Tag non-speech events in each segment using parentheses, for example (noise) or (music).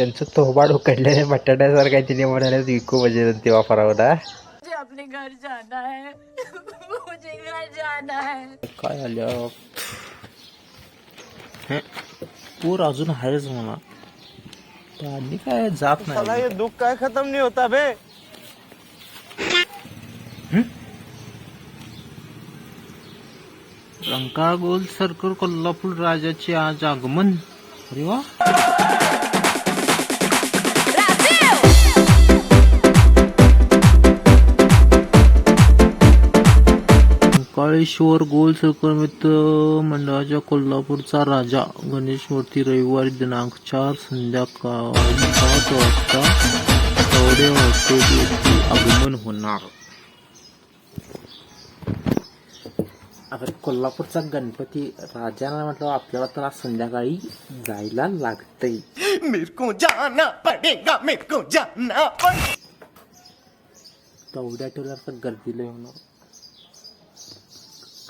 त्यांचं तोबाड उकडलेल्या बटाट्यासारखं तिने म्हणाले विकू म्हणजे ते वापरावं ना मुझे अपने घर जाना है। (laughs) मुझे घर जाना है। काय आलं पूर अजून आहेच म्हणा पाणी काय जात नाही. दुख का खत्म नहीं होता बे रंका गोल सर्कल कोल्हापूर राजाचे आज आगमन. अरे वा. काळेश्वर गोल सर्कल मित्र मंडळाच्या कोल्हापूरचा राजा. गणेश मूर्ती रविवारी दिनांक चार संध्याकाळी पाच वाजता चौडे हॉटेल येथे आगमन होणार. आता कोल्हापूरचा गणपती राजाला म्हटलं आपल्याला तर आज संध्याकाळी जायला लागतंय. मेरे को जाना पड़ेगा मेरे को जाना पड़ेगा तेवढ्या टोल्यावर तर गर्दीला होणार.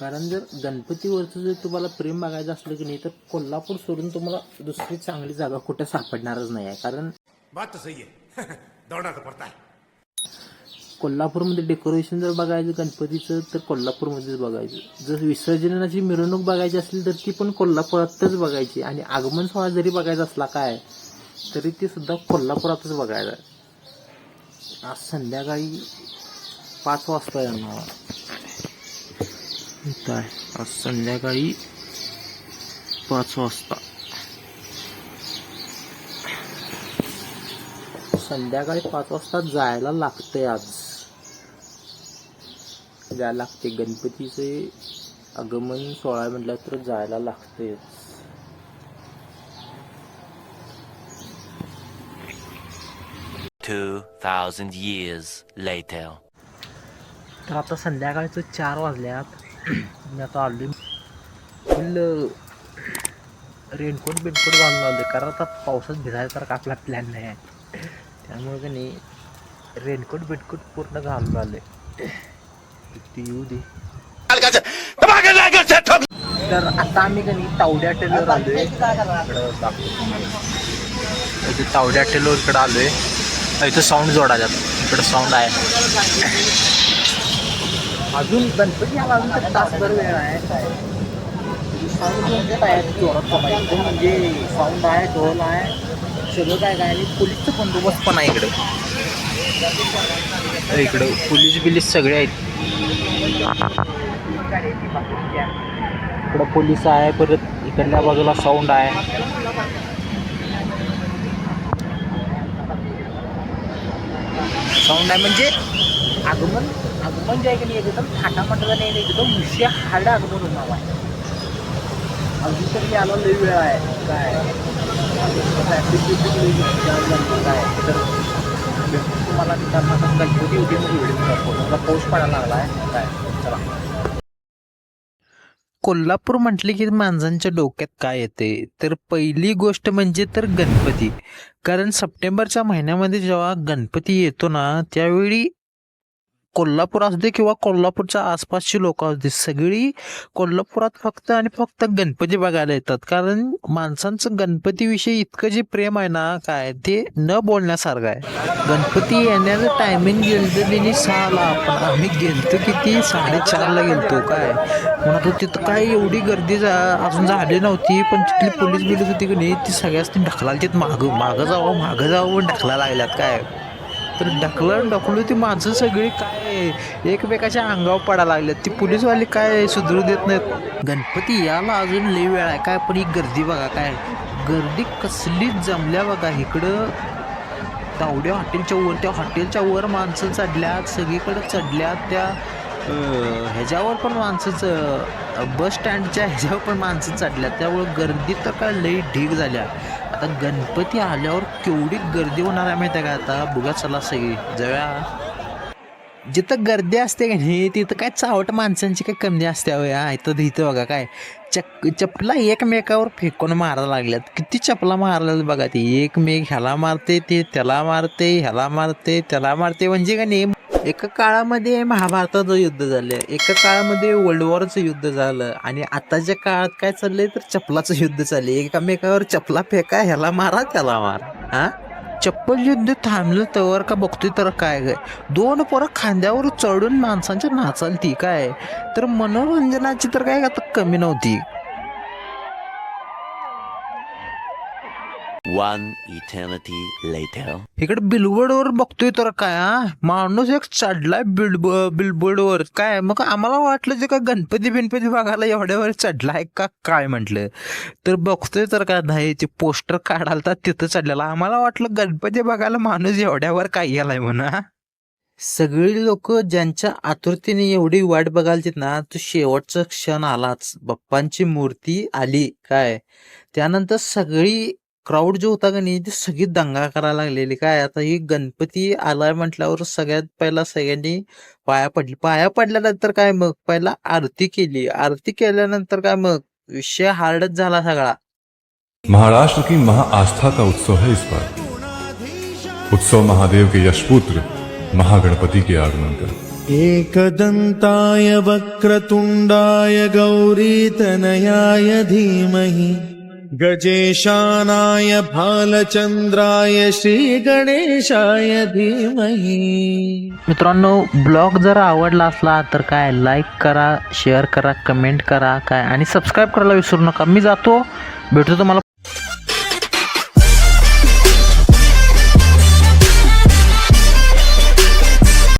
कारण जर गणपतीवरचं जर तुम्हाला प्रेम बघायचं असलं की नाही तर कोल्हापूर सोडून तुम्हाला दुसरी चांगली जागा कुठे सापडणारच नाही आहे. कारण बात सही है (laughs) दौड़ना तो पड़ता है कोल्हापूरमध्ये डेकोरेशन जर बघायचं गणपतीचं तर कोल्हापूरमध्येच बघायचं. जर विसर्जनाची मिरवणूक बघायची असली तर ती पण कोल्हापुरातच बघायची. आणि आगमन सोहळा जरी बघायचा असला काय तरी ते सुद्धा कोल्हापुरातच बघायला. आज संध्याकाळी पाच वाजता येणार. इथं आहे आज संध्याकाळी पाच वाजता. संध्याकाळी पाच वाजता जायला लागतंय आज. जायला लागते गणपतीचे आगमन सोहळा म्हटलं तर जायला लागतेच. तर आता संध्याकाळचं चार वाजल्यात. मी आता आलो फुल रेनकोट बिनकोट घालून आलो कारण आता पावसात भिजायचा तर आपला प्लॅन नाही आहे. त्यामुळे का नाही रेनकोट बिनकोट पूर्ण घालून आले ती येऊ दे. तर आता आम्ही का नाही तावड्या टेलवर आलोय. इकडं इथे तावड्या टेलवर इकडं आलोय. इथं साऊंड जोडायच्यात. इकडं साऊंड आहे. अजून गणपती आला अजून तर तासभर वेळ आहे. साऊंड म्हणजे काय? जोरात म्हणजे साऊंड आहे ढोल आहे सगळं काय काय आणि पोलीसचं बंदोबस्त पण आहे इकडे. इकडं पोलीस बिलीस सगळे आहेत. इकडं पोलीस आहे परत इकडल्या बाजूला साऊंड आहे. साऊंड आहे म्हणजे आगमन आगमन जे आहे की नाही एकदम थाटामाटाला नाही एकदम मुशी हार्ड आगमन होणार आहे. अजून तरी याला लई वेळ आहे. काय? काय तर तुम्हाला गणपती उद्या मध्ये व्हिडिओ पाऊस पडायला लागला आहे काय? चला. कोल्हापूर म्हटले की माणसांच्या डोक्यात काय येते? तर पहिली गोष्ट म्हणजे तर गणपती. कारण सप्टेंबरच्या महिन्यामध्ये जेव्हा गणपती येतो ना त्यावेळी कोल्हापूर असू दे किंवा कोल्हापूरच्या आसपासची लोक असू दे सगळी कोल्हापुरात फक्त आणि फक्त गणपती बघायला येतात. कारण माणसांचं गणपतीविषयी इतकं जे प्रेम आहे ना काय ते न बोलण्यासारखं आहे. गणपती येण्याचं टायमिंग गेलं त्यांनी सहाला आपण आम्ही गेलतो किती? साडेचारला गेलतो काय? म्हणत होती तिथं काय एवढी गर्दी जा- अजून झाली नव्हती पण तिथली पोलीस बिलीस होती की नाही ती सगळ्याच ती ढकलाल तिथं मागं मागं जावं मागं जावं ढकला लागल्यात काय? तर ढकलून ढकलू ती माणसं सगळी काय एकमेकाच्या अंगावर पडायला लागल्यात ती पोलीसवाली काय सुधरू देत नाहीत. गणपती याला अजून लई वेळ आहे. काय पण ही गर्दी बघा काय. गर्दी कसलीच जमल्या बघा. इकडं तावड्या हॉटेलच्या वर त्या हॉटेलच्या वर माणसं चढल्यात. सगळीकडे चढल्यात. त्या ह्याच्यावर पण माणसं च- बस स्टँडच्या ह्याच्यावर पण माणसं चढल्यात. त्यामुळं गर्दी तर काय लई ढीक झाल्या. आता गणपती आल्यावर केवढी गर्दी होणार आहे माहिती आहे का आता? बघा चला सगळी जव्या जिथं गर्दी असते का नाही तिथं काय चावट माणसांची काय कमी असते या. इथं इथं बघा काय. चक चपला एकमेकावर फेकून मारायला लागल्यात. किती चपला मारल्या बघा ती. एकमेक ह्याला मारते ते त्याला मारते ह्याला मारते त्याला मारते. म्हणजे का नाही एका काळामध्ये महाभारताचं युद्ध झालं एका काळामध्ये वर्ल्ड वॉरचं युद्ध झालं आणि आताच्या काळात काय चाललंय तर चपलाचं युद्ध चाललंय. एकामेकावर चपला फेका ह्याला मारा त्याला मारा. हा? चप्पल युद्ध थांबलं तवर का बघतोय तर काय काय दोन पोरं खांद्यावर चढून माणसांच्या नाचाल ती काय? तर मनोरंजनाची तर काय आता कमी नव्हती. वन इटर्निटी लेटर इकडे बिलबोर्डवर बघतोय तर काय हा? माणूस एक चढलाय बिलबोर्ड बिलबोर्डवर काय मग आम्हाला वाटलं जे का गणपती बिनपती बघायला एवढ्यावर चढलाय का काय म्हटलं? तर बघतोय तर काय नाही ते पोस्टर काढाल तर तिथं चढलेला. आम्हाला वाटलं गणपती बघायला माणूस एवढ्यावर काय गेलाय म्हणा सगळी लोक ज्यांच्या आतुरतेने एवढी वाट बघालतीत ना तो शेवटचा क्षण आलाच. बाप्पांची मूर्ती आली. काय? त्यानंतर सगळी क्राऊड जो होता का नाही ती सगळी दंगा करायला लागलेली. काय आता ही गणपती आलाय म्हटल्यावर सगळ्यात पहिला सगळ्यांनी पाया पडली. पाया पडल्यानंतर काय मग? पहिला आरती केली. आरती केल्यानंतर काय मग? विषय हार्डच झाला सगळा. महाराष्ट्र की महाआस्था का उत्सव है इस बार? उत्सव महादेव के यशपुत्र महागणपति के आगमन का। एकदन्ताय वक्रतुण्डाय गौरीतनयाय धीमहि। गजेशानाय भालचंद्राय श्री गणेशाय धीमहि. मित्रांनो ब्लॉग जर आवडला असला तर काय लाईक करा शेअर करा कमेंट करा काय आणि सबस्क्राईब करायला विसरू नका. मी जातो भेटतो तुम्हाला